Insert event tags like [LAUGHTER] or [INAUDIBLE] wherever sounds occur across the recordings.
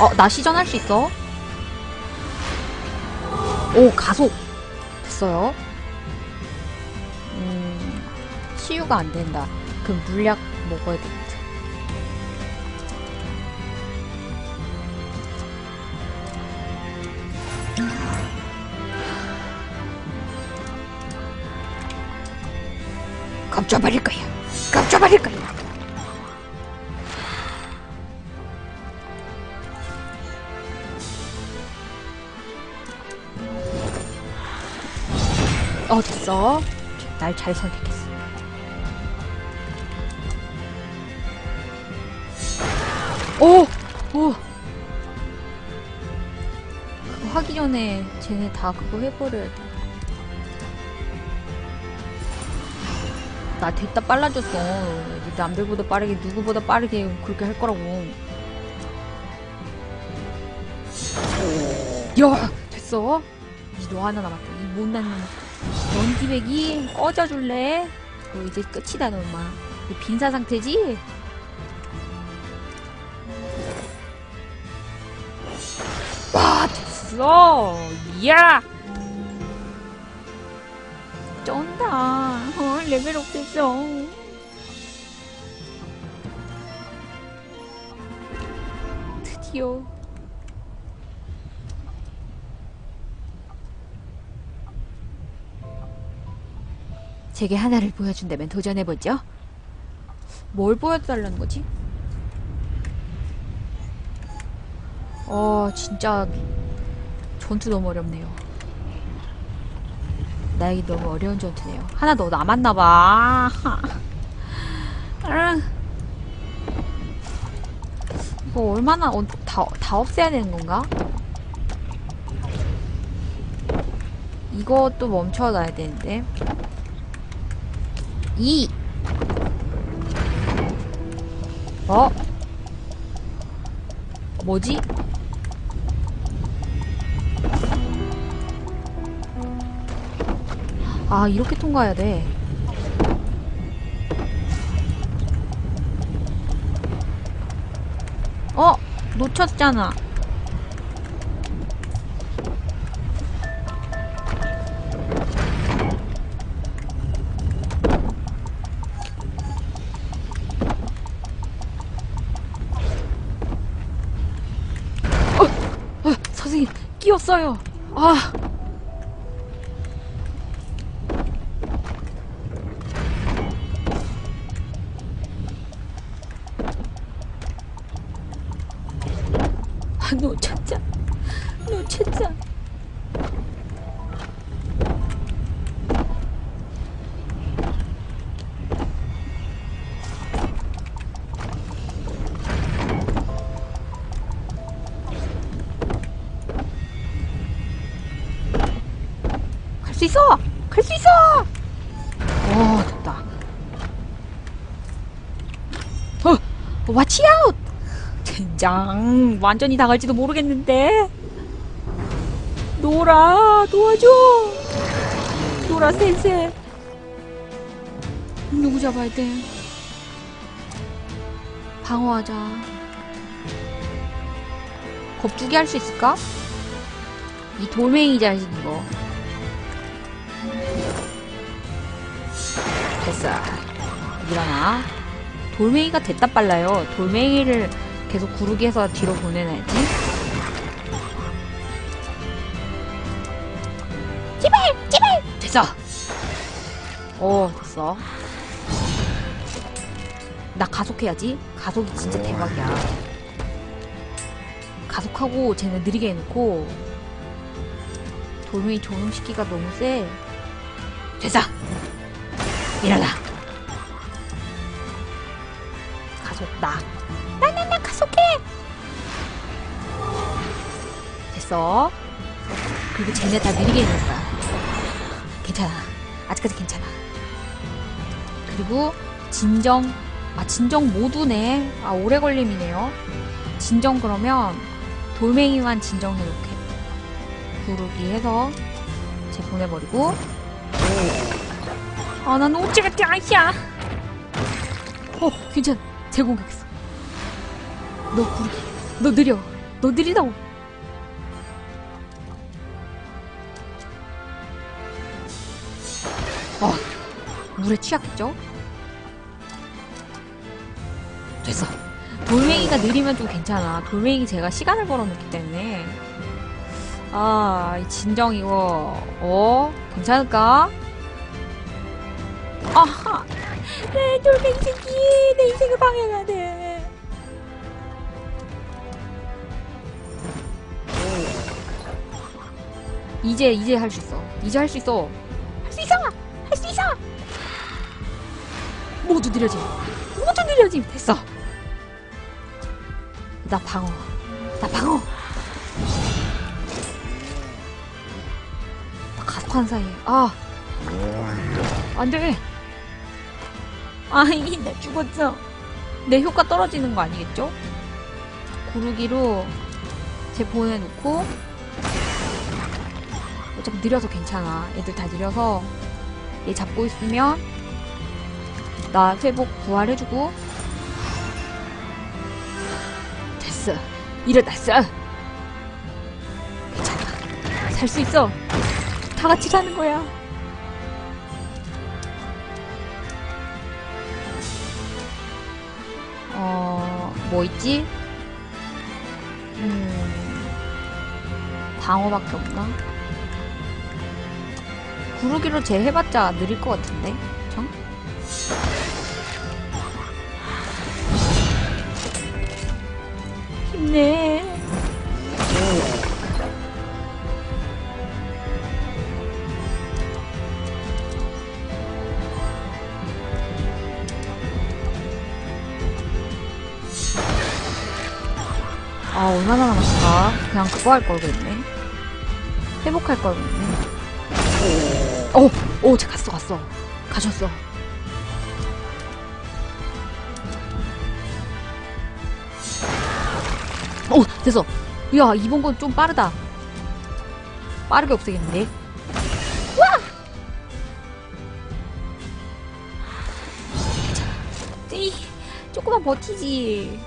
어, 나 시전할 수 있어? 오, 가속. 됐어요. 음, 치유가 안 된다. 그럼 물약 먹어야 되겠다. 겁줘버릴 거야. 겁줘버릴 거야. 어, 됐어. 날 잘 선택했어. 오! 오! 그거 하기 전에 쟤네 다 그거 해버려야 돼. 나 됐다 빨라졌어. 남들보다 빠르게, 누구보다 빠르게 그렇게 할 거라고. 야! 됐어. 너 하나 남았다. 이 못난 놈. 연기백이 꺼져줄래? 너 이제 끝이다, 너 엄마. 이 빈사 상태지? 와, 됐어! 야! 쩐다. 어, 레벨 업 됐어. 드디어. 제게 하나를 보여준다면 도전해보죠. 뭘 보여달라는 거지? 어, 진짜 전투 너무 어렵네요. 나에게 너무 어려운 전투네요. 하나 더 남았나봐. 이거 [LAUGHS] 얼마나 어, 다, 다 없애야 되는 건가? 이것도 멈춰놔야 되는데. 2 어? 뭐지? 아 이렇게 통과해야 돼 어? 놓쳤잖아 아 아, 있어! 갈 수 있어! 오, 됐다. 어! watch out! 젠장 완전히 나갈지도 모르겠는데 노라 도와줘 노라 센세 누구 잡아야 돼 방어하자 겁주기 할 수 있을까? 이 돌멩이 자식 이거 됐어 일어나 돌멩이가 됐다 빨라요 돌멩이를 계속 구르기 해서 뒤로 보내놔야지. 제발! 제발! 됐어! 오, 됐어. 나 가속해야지. 가속이 진짜 대박이야. 가속하고 쟤네 느리게 해놓고 돌멩이 조능시키가 너무 세. 됐어! 일어나! 가속 나. 나나나 가속해. 됐어. 그리고 쟤네 다 느리게 있는 거야. 괜찮아. 아직까지 괜찮아. 그리고 진정 아 진정 모두네. 아 오래 걸림이네요. 진정 그러면 돌멩이만 진정해놓게. 구르기 해서 쟤 보내버리고 아난 오지가 아이야 어 괜찮아 재공격했어 너 구르기 너 느려 너 느리다고. 어, 물에 취약했죠? 됐어. 돌멩이가 느리면 좀 괜찮아. 돌멩이 제가 시간을 벌어놓기 때문에. 아, 이 진정 이거, 어? 괜찮을까? 아하! 내 돌멩이 새끼! 내 인생을 방해가 돼! 이제, 이제 할 수 있어. 이제 할 수 있어. 할 수 있어! 할 수 있어! 모두 느려짐. 모두 느려짐. 됐어. 나 방어. 나 방어. 나 가속한 사이에. 아. 안 돼. 아이, 나 죽었어. 내 효과 떨어지는 거 아니겠죠? 구르기로 제 보내놓고 어차피 느려서 괜찮아. 애들 다 느려서 얘 잡고 있으면 나 회복 부활해주고 됐어. 일어났어. 괜찮아. 살 수 있어. 다 같이 사는 거야. 어, 뭐 있지? 음, 방어밖에 없나? 구르기로 제 해봤자 느릴 것 같은데? 정? 힘내. 얼마나 남았을까? 그냥 그거 할 걸 그랬네. 회복할 걸 그랬네. 어, 오, 쟤 갔어, 갔어. 가셨어. 오, 됐어. 야, 이번 건 좀 빠르다. 빠르게 없애겠는데? 와! 괜찮아. 이, 조금만 버티지.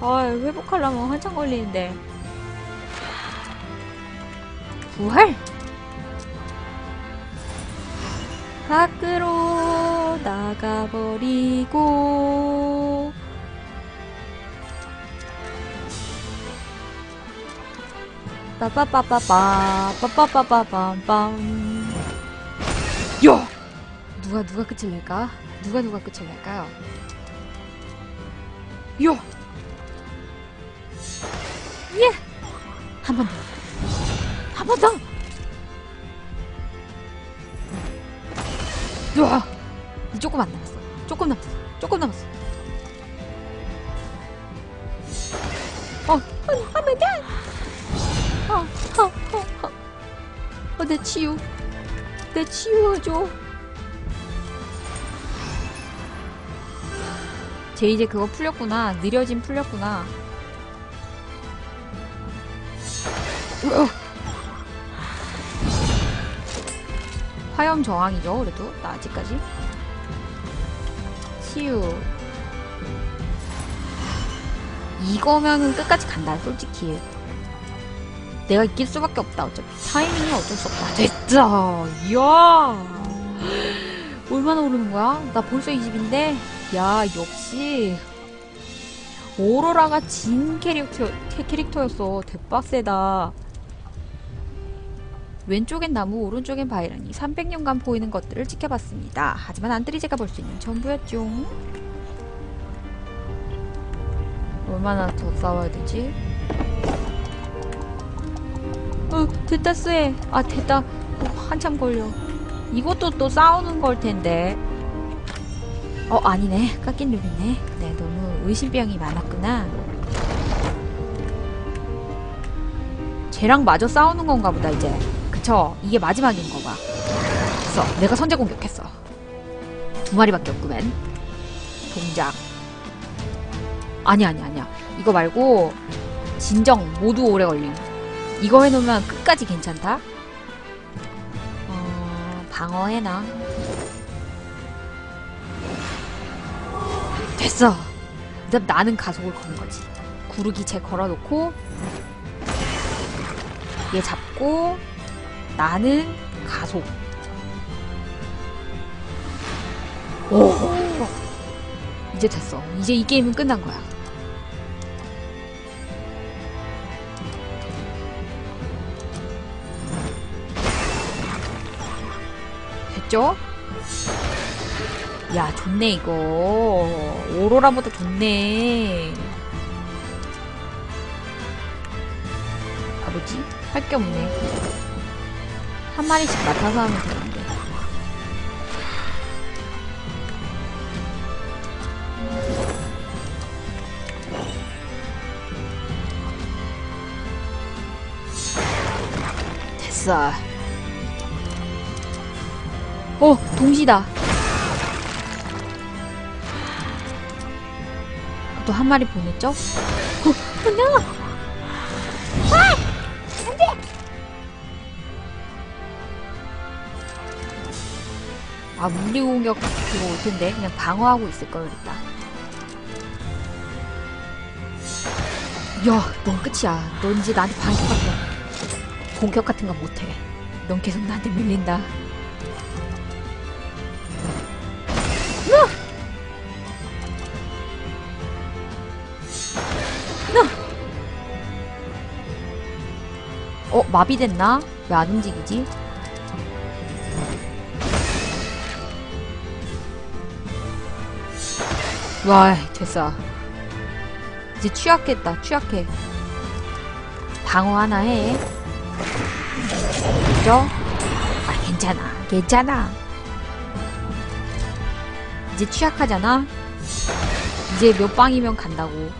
아, 회복하려면 한참 걸리는데. 부활! 밖으로 나가버리고. 빠빠빠빠빠, 빠빠빠빠빰빰. 야! 누가 누가 끝을 낼까? 누가 누가 끝을 낼까요? 야! 예! 한 번 더. 한 번 더! 야! 조금 안 남았어. 조금 남았어. 조금 남았어. 어, 한, 하면 돼! 어, 어, 어, 어. 어, 내 치유. 내 치유해줘. 쟤 이제 그거 풀렸구나. 느려짐 풀렸구나. 화염 저항이죠, 그래도. 나 아직까지. 치유. 이거면은 끝까지 간다, 솔직히. 내가 이길 수밖에 없다, 어차피. 타이밍이 어쩔 수 없다. 됐다! 이야! 얼마나 오르는 거야? 나 벌써 20인데? 야, 역시. 오로라가 진 캐릭터, 캐릭터였어. 대빡세다. 왼쪽엔 나무, 오른쪽엔 바이런이 300년간 보이는 것들을 지켜봤습니다. 하지만 안드리제가 볼 수 있는 전부였죠. 얼마나 더 싸워야 되지? 어, 됐다, 쎄. 아, 됐다. 어, 한참 걸려. 이것도 또 싸우는 걸 텐데. 어, 아니네. 깎인 룰이네. 네, 너무 의심병이 많았구나. 쟤랑 마저 싸우는 건가 보다, 이제. 그쵸? 이게 마지막인 거 봐. 됐어. 내가 선제 공격했어. 두 마리밖에 없구만. 동작. 아니, 아니, 아니야. 이거 말고, 진정, 모두 오래 걸림. 이거 해놓으면 끝까지 괜찮다? 어, 방어해놔. 됐어. 그다음 나는 가속을 거는 거지. 구르기 재 걸어놓고 얘 잡고 나는 가속. 오. 이제 됐어. 이제 이 게임은 끝난 거야. 됐죠? 야, 좋네, 이거. 오로라보다 좋네. 아, 뭐지? 할 게 없네. 한 마리씩 맡아서 하면 되는데. 됐어. 어, 동시다. 또 한 마리 보냈죠? 어, no! 아, 물리 공격 그거 올 텐데. 그냥 방어하고 있을 걸 그랬다. 야, 넌 끝이야. 넌 이제 나한테 반격 같은 거, 공격 같은 거 못해. 넌 계속 나한테 밀린다. 어, 마비됐나? 왜 안 움직이지? 와, 됐어. 이제 취약했다, 취약해. 방어 하나 해. 그죠? 아, 괜찮아, 괜찮아. 이제 취약하잖아? 이제 몇 방이면 간다고.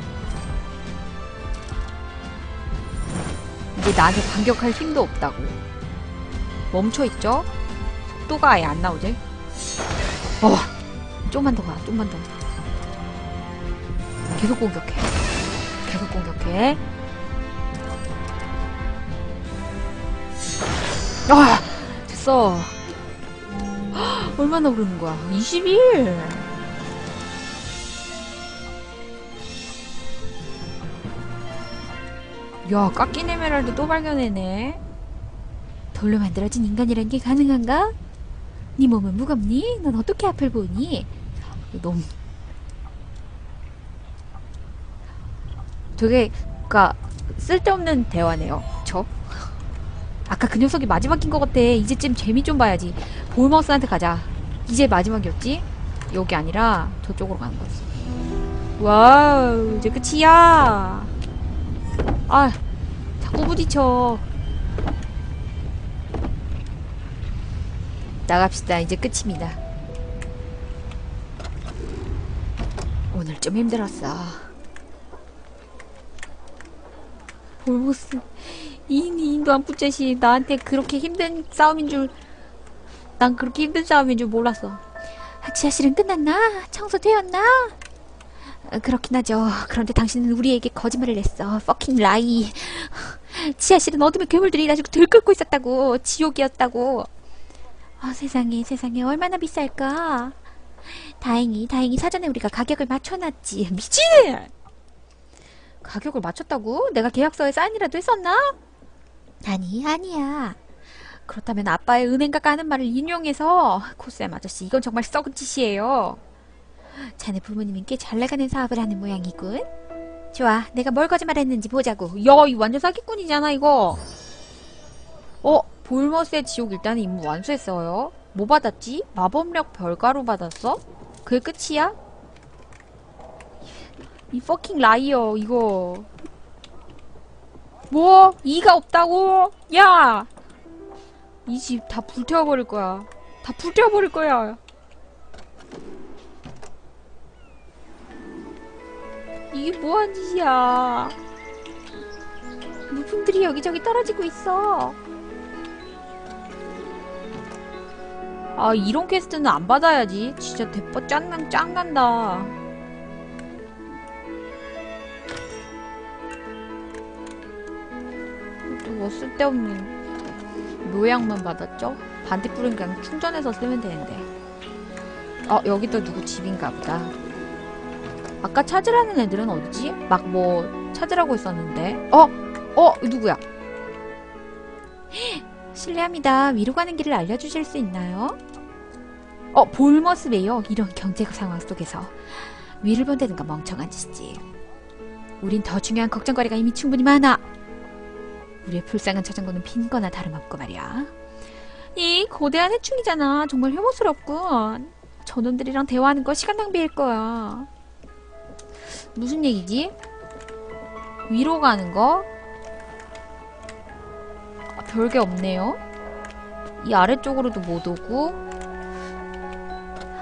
이제 나한테 반격할 힘도 없다고. 멈춰있죠? 속도가 아예 안 나오지? 어, 좀만 더 가, 좀만 더. 계속 공격해. 계속 공격해. 아, 됐어. 헉, 얼마나 오르는 거야? 20일! 야, 깎인 에메랄드 또 발견해네. 돌로 만들어진 인간이란 게 가능한가? 네 몸은 무겁니? 넌 어떻게 앞을 보니? 너무 되게 그니까 쓸데없는 대화네요. 저 아까 그 녀석이 마지막인 것 같아. 이제쯤 재미 좀 봐야지. 볼머스한테 가자. 이제 마지막이었지? 여기 아니라 저쪽으로 가는 거지. 와우, 이제 끝이야. 아, 자꾸 부딪혀. 나갑시다. 이제 끝입니다. 오늘 좀 힘들었어. 볼보스. 이 인도 안 뿌째시 나한테 그렇게 힘든 싸움인 줄 난 그렇게 힘든 싸움인 줄 몰랐어. 아, 지하실은 끝났나? 청소되었나? 어, 그렇긴 하죠. 그런데 당신은 우리에게 거짓말을 했어. 퍼킹 라이 지하실은 어둠의 괴물들이 아주 들끓고 있었다고 지옥이었다고. 아 세상에 세상에. 얼마나 비쌀까? 다행히 다행히 사전에 우리가 가격을 맞춰놨지. 미친 가격을 맞췄다고? 내가 계약서에 사인이라도 했었나? 아니, 아니야. 그렇다면 아빠의 은행가 까는 말을 인용해서 코쌤 아저씨 이건 정말 썩은 짓이에요. 자네 부모님은 꽤잘 나가는 사업을 하는 모양이군. 좋아, 내가 뭘 거짓말했는지 보자고. 야, 이 완전 사기꾼이잖아 이거. 어, 볼머스의 지옥 일단 임무 완수했어요. 뭐 받았지? 마법력 별가루 받았어? 그게 끝이야? 이 퍼킹 라이어 이거. 뭐? 이가 없다고? 야! 이 집 다 불태워버릴 거야. 다 불태워버릴 거야. 이게 뭐한 짓이야? 물품들이 여기저기 떨어지고 있어. 아 이런 퀘스트는 안 받아야지. 진짜 대포 짱난 짱난다 또뭐 쓸데없는 묘약만 받았죠? 반딧불은 그냥 충전해서 쓰면 되는데 어 여기 또 누구 집인가 보다 아까 찾으라는 애들은 어디지? 막 뭐 찾으라고 했었는데 어? 어? 누구야? [GASPS] 실례합니다. 위로 가는 길을 알려주실 수 있나요? 어, 볼머스 메이어. 이런 경제적 상황 속에서 위를 본다든가 멍청한 짓이지. 우린 더 중요한 걱정거리가 이미 충분히 많아. 우리의 불쌍한 저장고는 빈 거나 다름없고 말이야. 이 거대한 해충이잖아. 정말 혐오스럽군. 저놈들이랑 대화하는 거 시간 낭비일 거야. 무슨 얘기지? 위로 가는 거? 아, 별게 없네요. 이 아래쪽으로도 못 오고.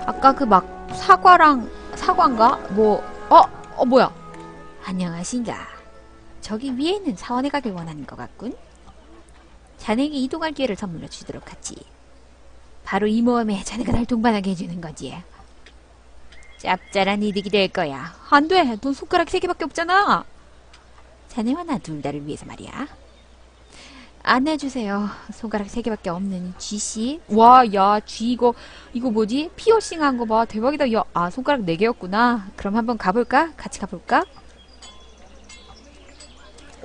아까 그 막 사과랑 사과인가? 뭐 어? 어 뭐야? 안녕하신가. 저기 위에 있는 사원에 가길 원하는 것 같군. 자네에게 이동할 기회를 선물로 주도록 하지. 바로 이 모험에 자네가 날 동반하게 해주는 거지. 짭짤한 이득이 될 거야. 안 돼. 넌 손가락 세 개밖에 없잖아. 자네와 나 둘 다를 위해서 말이야. 안내해주세요. 손가락 세 개밖에 없는 쥐씨. 와, 야, 쥐 이거, 이거 뭐지? 피어싱 한 거 봐. 대박이다. 야, 아, 손가락 네 개였구나. 그럼 한번 가볼까? 같이 가볼까?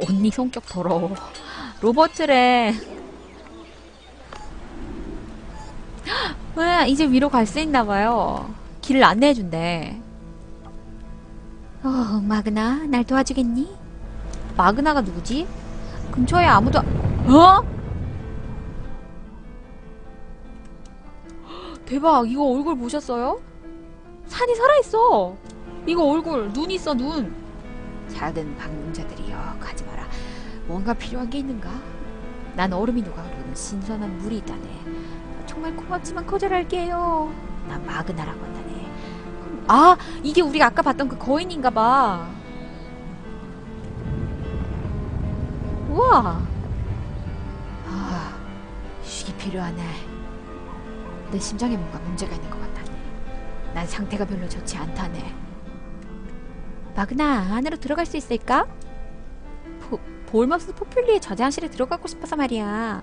언니 성격 더러워. 로버트래. 왜, 이제 위로 갈 수 있나봐요. 길을 안내해준대. 어, 마그나, 날 도와주겠니? 마그나가 누구지? 근처에 아무도, 어? 대박, 이거 얼굴 보셨어요? 산이 살아있어! 이거 얼굴, 눈 있어, 눈! 작은 방문자들이여, 가지. 뭔가 필요한 게 있는가? 난 얼음이 녹아오르는 신선한 물이 있다네. 정말 고맙지만 거절할게요. 난 마그나라고 한다네. 아, 이게 우리가 아까 봤던 그 거인인가 봐. 우와. 아, 휴식이 필요하네. 내 심장에 뭔가 문제가 있는 것 같다네. 난 상태가 별로 좋지 않다네. 마그나, 안으로 들어갈 수 있을까? 보, 볼머스 포퓰리의 저장실에 들어가고 싶어서 말이야.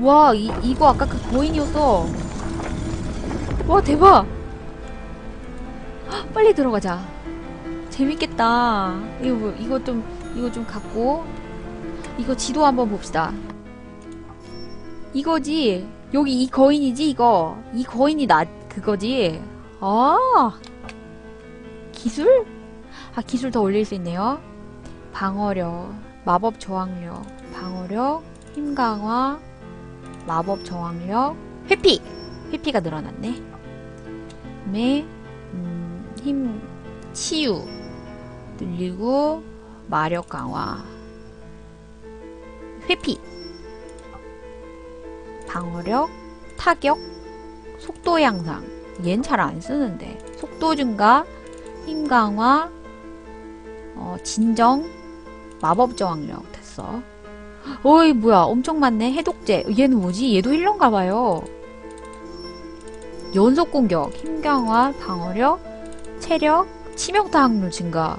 와, 이, 이거 아까 그 거인이었어. 와, 대박! 헉, 빨리 들어가자. 재밌겠다. 이거, 뭐- 이거 좀, 이거 좀 갖고. 이거 지도 한번 봅시다. 이거지. 여기 이 거인이지, 이거. 이 거인이 나, 그거지. 아! 기술? 아, 기술 더 올릴 수 있네요. 방어력, 마법 저항력, 방어력, 힘 강화, 마법 저항력, 회피! 회피가 늘어났네. 그 다음에 음, 힘 치유 늘리고 마력 강화, 회피, 방어력, 타격, 속도 향상. 얘는 잘안 쓰는데. 속도 증가, 힘 강화, 어, 진정, 마법 저항력 됐어. 어이 뭐야. 엄청 많네. 해독제. 얘는 뭐지? 얘도 힐러인가 봐요. 연속 공격. 힘 강화 방어력 체력 치명타 확률 증가.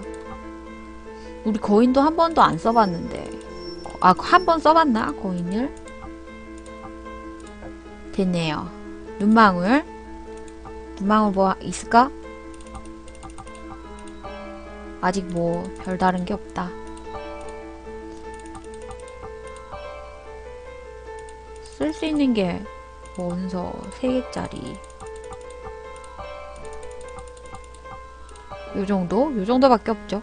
우리 거인도 한 번도 안 써봤는데. 아 한 번 써봤나? 거인을? 됐네요. 눈망울. 눈망울 뭐 있을까? 아직 뭐 별다른 게 없다 쓸 수 있는 게 원서 3개짜리 요 정도? 요 정도밖에 없죠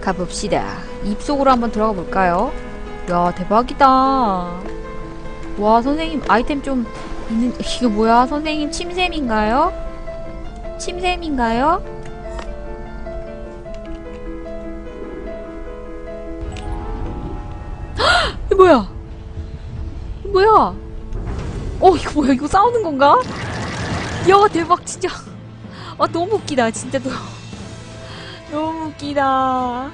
가봅시다 입속으로 한번 들어가 볼까요? 야 대박이다 와 선생님 아이템 좀 있는 이거 뭐야 선생님 침샘인가요? 침샘인가요? 싸우는 건가? 야, 대박, 진짜. 아, 너무 웃기다, 진짜. 너, 너무 웃기다.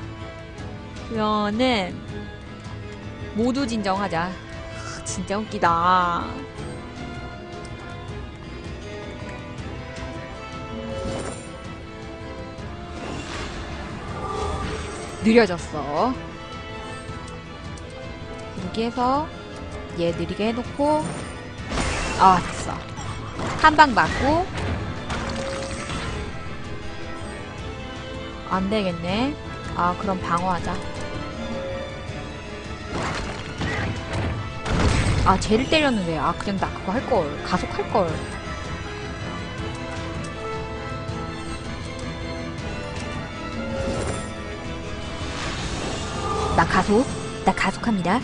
그러면은, 모두 진정하자. 진짜 웃기다. 느려졌어. 여기에서 얘 느리게 해놓고 아 됐어. 한 방 맞고. 안되겠네. 아 그럼 방어하자. 아 쟤를 때렸는데. 아 그냥 나 그거 할걸. 가속할걸. 나 가속. 나 가속합니다.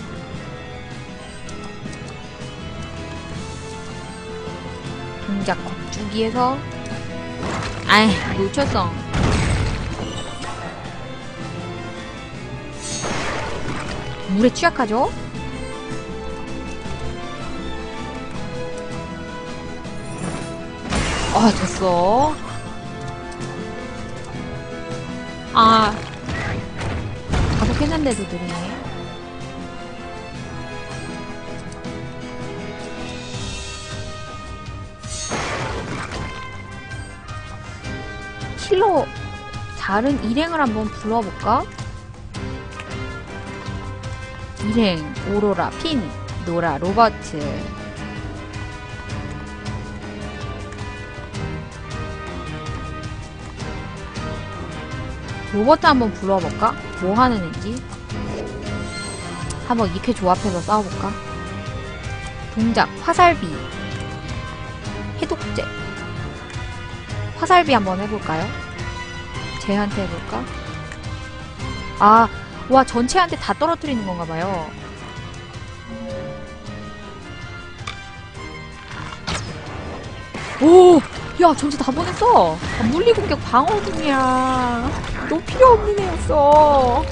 겁주기에서 아이, 놓쳤어. 물에 취약하죠? 아, 됐어. 아, 가속했는데도 느리네. 다른 일행을 한번 불러볼까? 일행 오로라 핀 노라 로버트 로버트 한번 불러볼까? 뭐 하는 애지? 한번 이렇게 조합해서 싸워볼까? 동작 화살비 해독제 화살비 한번 해볼까요? 쟤한테 해볼까? 아, 와, 전체한테 다 떨어뜨리는 건가 봐요. 오! 야, 전체 다 보냈어! 아, 물리 공격 방어 중이야. 너 필요 없는 애였어.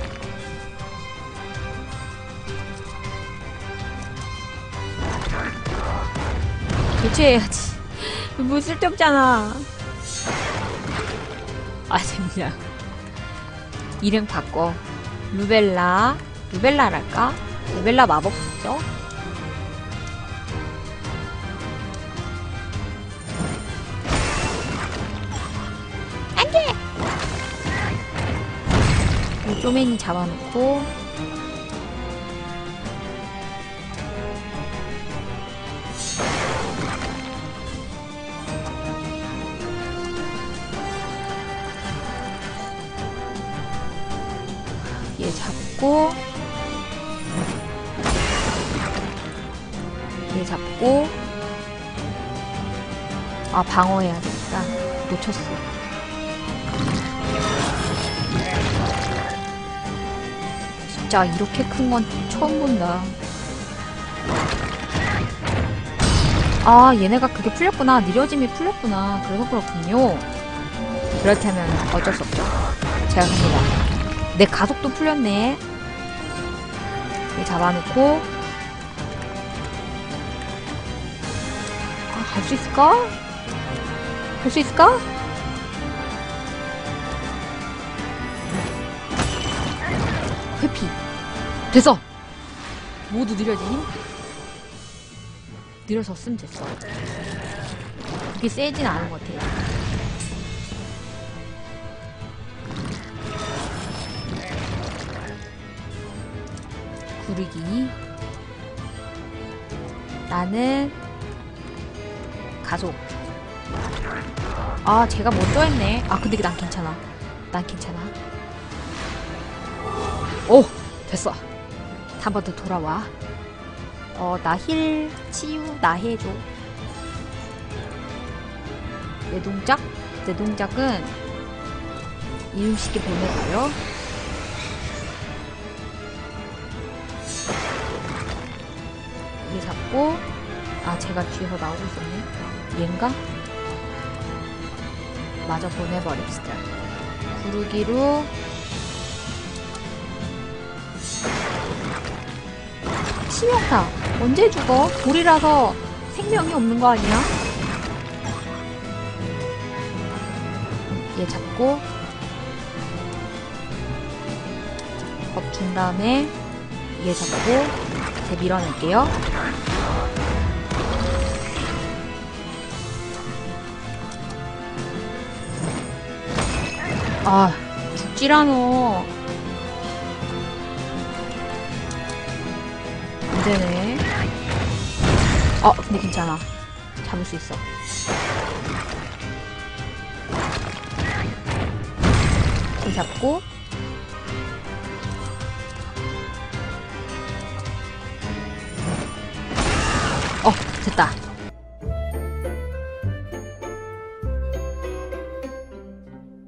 교체해야지. 뭐 쓸데없잖아. 아, 재밌냐. 이름 바꿔. 루벨라. 루벨라랄까? 루벨라 마법 쓰죠? 안 돼! 이 쪼맨이 잡아놓고. 아 방어해야 되겠다 놓쳤어. 진짜 이렇게 큰 건 처음 본다. 아 얘네가 그게 풀렸구나. 느려짐이 풀렸구나. 그래서 그렇군요. 그렇다면 어쩔 수 없죠. 제가 갑니다. 내 가속도 풀렸네. 이 잡아놓고. 아, 갈 수 있을까? 갈 수 있을까? 회피. 됐어! 모두 느려짐. 느려졌으면 됐어. 그게 세진 않은 것 같아. 구르기 나는 가속 아 제가 먼저 했네. 아 근데 난 괜찮아. 난 괜찮아. 오 됐어. 한 번 더 돌아와. 어 나 힐 치유 나 해줘. 내 동작? 내 동작은 이음식에 보내고요. 얘 잡고 아 제가 뒤에서 나오고 있었네. 얘인가? 마저 보내버립시다 구르기로 치명타 언제 죽어? 돌이라서 생명이 없는 거 아니야? 얘 잡고 법준 다음에 얘 잡고 제 밀어낼게요. 아, 죽지라노. 안 되네. 어, 근데 괜찮아. 잡을 수 있어. 이 잡고, 됐다.